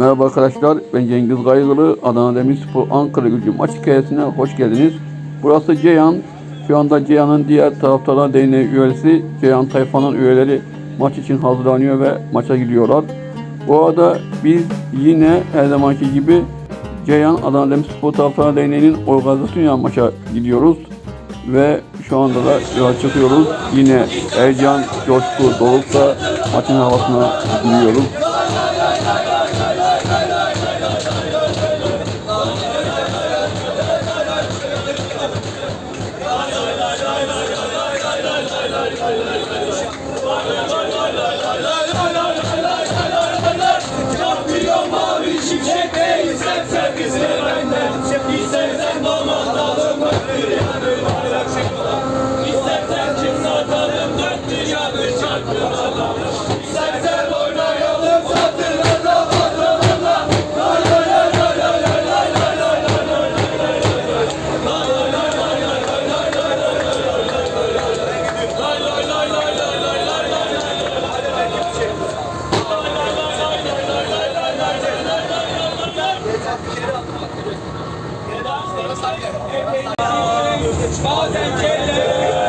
Merhaba arkadaşlar, ben Cengiz Gaygılı. Adana Demirspor Ankara Gücü maç hikayesine hoş geldiniz. Burası Ceyhan. Şu anda Ceyhan'ın diğer taraftarlar derneği üyesi, Ceyhan Tayfan'ın üyeleri maç için hazırlanıyor ve maça gidiyorlar. Bu arada biz yine her zamanki gibi Ceyhan Adana Demirspor Taraftarlar Derneği'nin organizasyonu maça gidiyoruz. Ve şu anda da yola çıkıyoruz. Yine heyecan, coşku, dolukta maçın havasına giriyoruz. Bazen kelle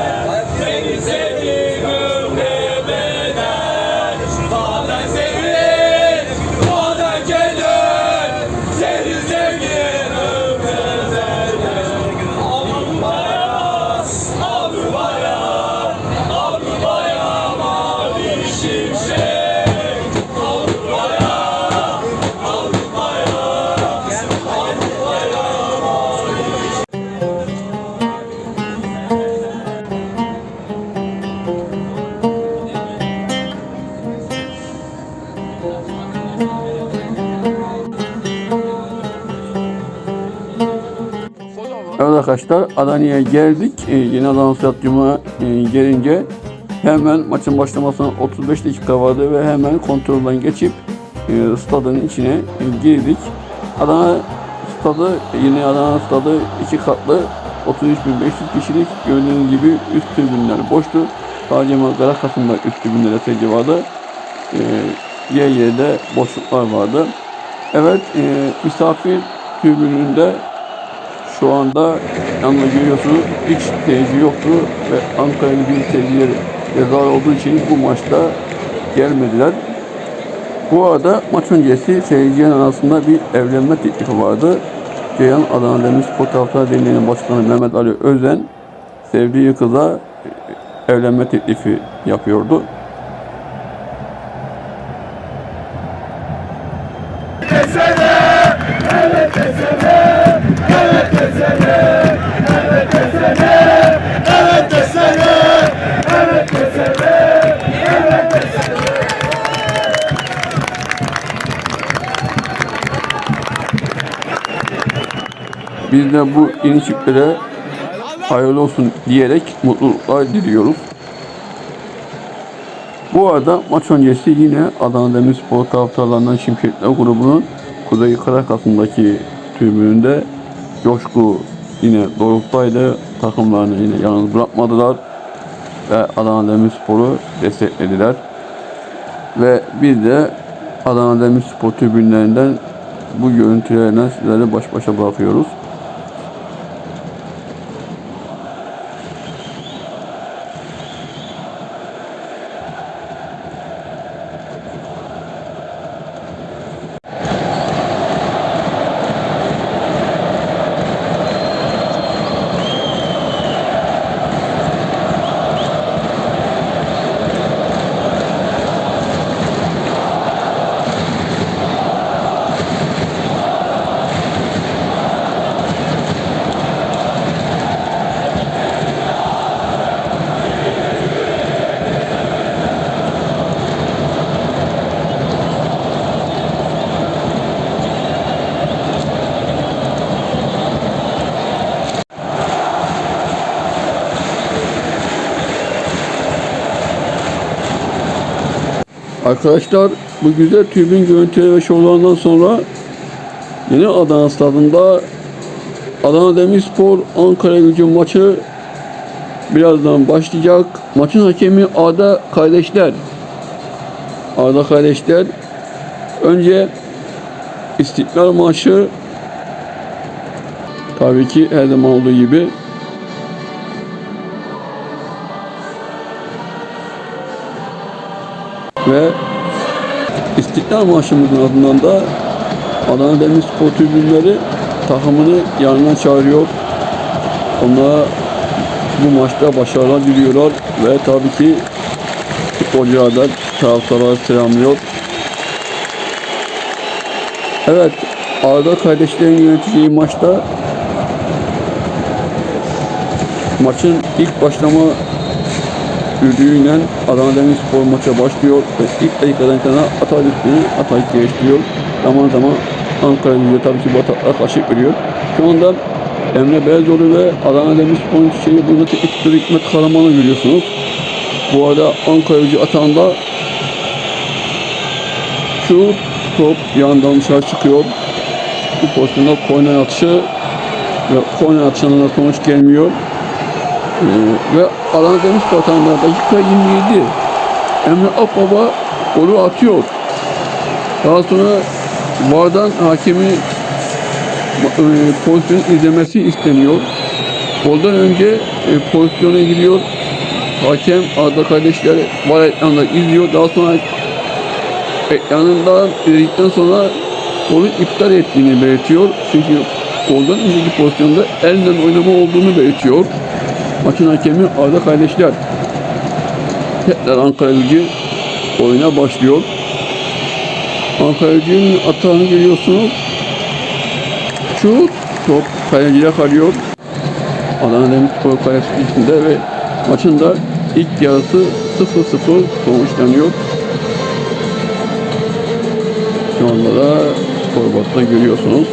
arkadaşlar Adana'ya geldik. Ee, yeni Adana Stadyumu'na e, gelince hemen maçın başlamasına 35 dakika vardı ve hemen kontrolden geçip e, stadın içine e, girdik. Adana stadı yeni Adana stadı iki katlı 33.500 kişilik gördüğünüz gibi üst tribünler boştu. Sadece Malkara kasında üst tribünlere seyirci vardı. E, yer yerde boşluklar vardı. Evet e, misafir tribününde şu anda yalnız görüyorsunuz hiç seyirci yoktu ve Ankara gücü seyircileri ceza olduğu için bu maçta gelmediler. Bu arada maç öncesi seyircilerin arasında bir evlenme teklifi vardı. Ceyhan Adana Demirspor Taraftar Derneği'nin başkanı Mehmet Ali Özen sevdiği kıza evlenme teklifi yapıyordu. Biz de bu yeni hayırlı olsun diyerek mutluluklar diliyoruz. Bu arada maç öncesi yine Adana Demirspor taraftarlarından Şimşekler grubunun Kuzey Karakası'ndaki tribününde coşku yine doruktaydı. Takımlarını yine yalnız bırakmadılar ve Adana Demirspor'u desteklediler. Ve biz de Adana Demirspor tribünlerinden bu görüntülerle sizleri baş başa bırakıyoruz. Arkadaşlar bu güzel tribün görüntüleri ve şovlarından sonra yine Adana stadında Adana Demirspor Ankara gücü maçı birazdan başlayacak. Maçın hakemi Arda kardeşler. Arda kardeşler önce İstiklal Marşı tabii ki her zaman olduğu gibi ve İstiklal Marşımızın ardından da Adana Demirspor tribünleri takımını yanına çağırıyor. Onlara bu maçta başarılar diliyorlar ve tabii ki futbolcular da taraftarları selamlıyor. Evet, Arda kardeşlerin yöneteceği maçta maçın ilk başlama düdüğüyle Adana Demirspor maça başlıyor ve ilk dakikadan itibaren Atay üstüne Atay geçiyor. Zaman zaman Ankara gücü tabii ki bu ataklar karşılık veriyor. Şu anda Emre Beyzoğlu ve Adana Demirspor'un şeyi burada teknik direktör Hikmet Karaman'ı görüyorsunuz. Bu arada Ankara gücü atağında şu top yandan dışarı çıkıyor. Bu pozisyonda korner atışı ve korner atışından da sonuç gelmiyor. Ee, ve Demirspor atağında dakika 27 Emre Akbaba golü atıyor. Daha sonra Vardan hakemi e, pozisyon izlemesi isteniyor. Golden önce e, pozisyona giriyor. Hakem Arda kardeşler var ekranda izliyor. Daha sonra ekranından izledikten sonra golü iptal ettiğini belirtiyor. Çünkü golden önceki pozisyonda elle oynama olduğunu belirtiyor. Maçın hakemi Arda kardeşler. Tekrar Ankara Gücü oyuna başlıyor. Ankara Gücü'nün atağını görüyorsunuz. Şu top kaleciye kalıyor. Adana Demirspor kalesi içinde ve maçın da ilk yarısı 0-0 sonuçlanıyor. Şu anda da skorboardta görüyorsunuz.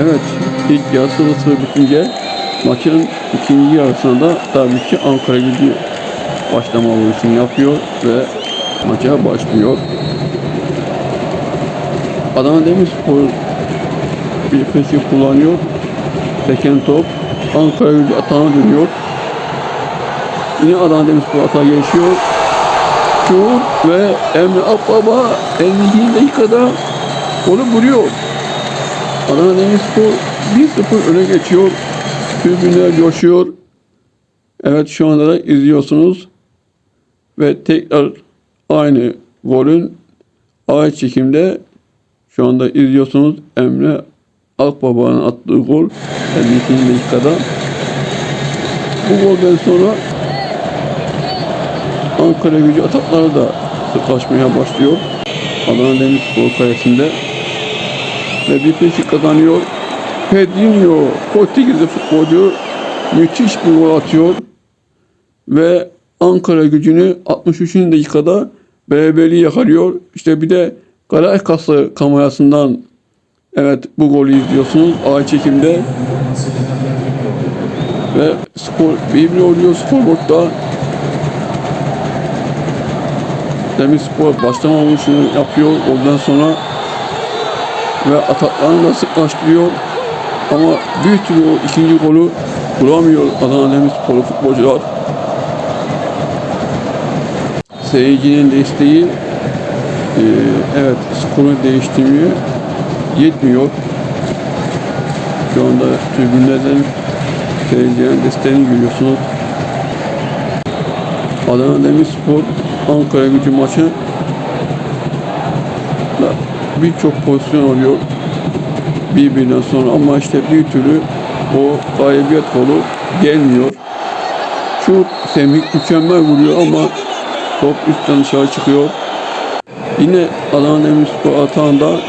Evet, ilk yarısı 0-0 bitince maçın ikinci yarısında da tabii ki Ankara gücü başlama vuruşunu yapıyor ve maça başlıyor. Adana Demirspor bir fesi kullanıyor. Seken top Ankara gücü atağına dönüyor. Yine Adana Demirspor atağa geçiyor. Şut ve Emre Akbaba 52 dakikada golü vuruyor. Adana Demirspor 1-0 öne geçiyor. Tribünler coşuyor. Evet şu anda da izliyorsunuz. Ve tekrar aynı golün ağır çekimde şu anda izliyorsunuz. Emre Akbaba'nın attığı gol 52. dakikada. Bu golden sonra Ankara gücü atakları da sıklaşmaya başlıyor. Adana Demirspor kalesinde ve bir frikik kazanıyor. Pedrinho, Portekizli futbolcu müthiş bir gol atıyor ve Ankara gücünü 63. dakikada beraberliği yakalıyor. İşte bir de Galatasaray kamerasından evet bu golü izliyorsunuz. Ağır çekimde ve skor bir oluyor skorboardta. Demirspor başlama vuruşunu yapıyor. Ondan sonra ve ataklarını da sıklaştırıyor. Ama bir türlü o ikinci golü bulamıyor Adana Demirspor'u futbolcular. Seyircinin desteği e, evet skoru değiştirmiyor. Yetmiyor. Şu anda tribünlerden seyircilerin desteğini görüyorsunuz. Adana Demirspor Ankara gücü maçı birçok pozisyon oluyor birbirinden sonra ama işte bir türlü o galibiyet golü gelmiyor. Şut Semih mükemmel vuruyor ama top üstten dışarı çıkıyor. Yine Adana Demirspor atağında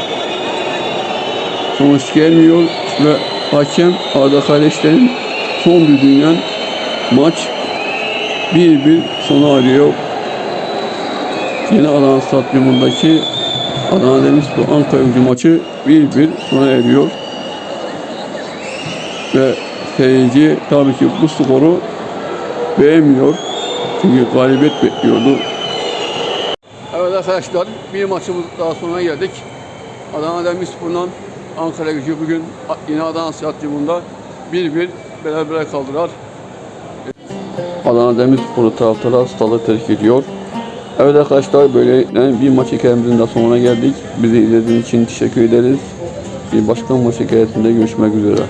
sonuç gelmiyor ve hakem Arda kardeşlerin son düdüğüyle maç 1-1 sona eriyor. Yine Adana Stadyumundaki Adana Demirspor Ankara gücü maçı 1-1 sona eriyor. Ve seyirci tabii ki bu skoru beğenmiyor. Çünkü galibiyet bekliyordu. Evet arkadaşlar bir maçımız daha sonuna geldik. Adana Demirspor'dan Ankara gücü bugün yine Adana Stadyumunda 1-1 beraber kaldılar. Adana Demirspor'u taraftarlar stadı terk ediyor. Evet arkadaşlar böylelikle bir maç hikayemizin de sonuna geldik. Bizi izlediğiniz için teşekkür ederiz. Bir başka maç hikayesinde görüşmek üzere.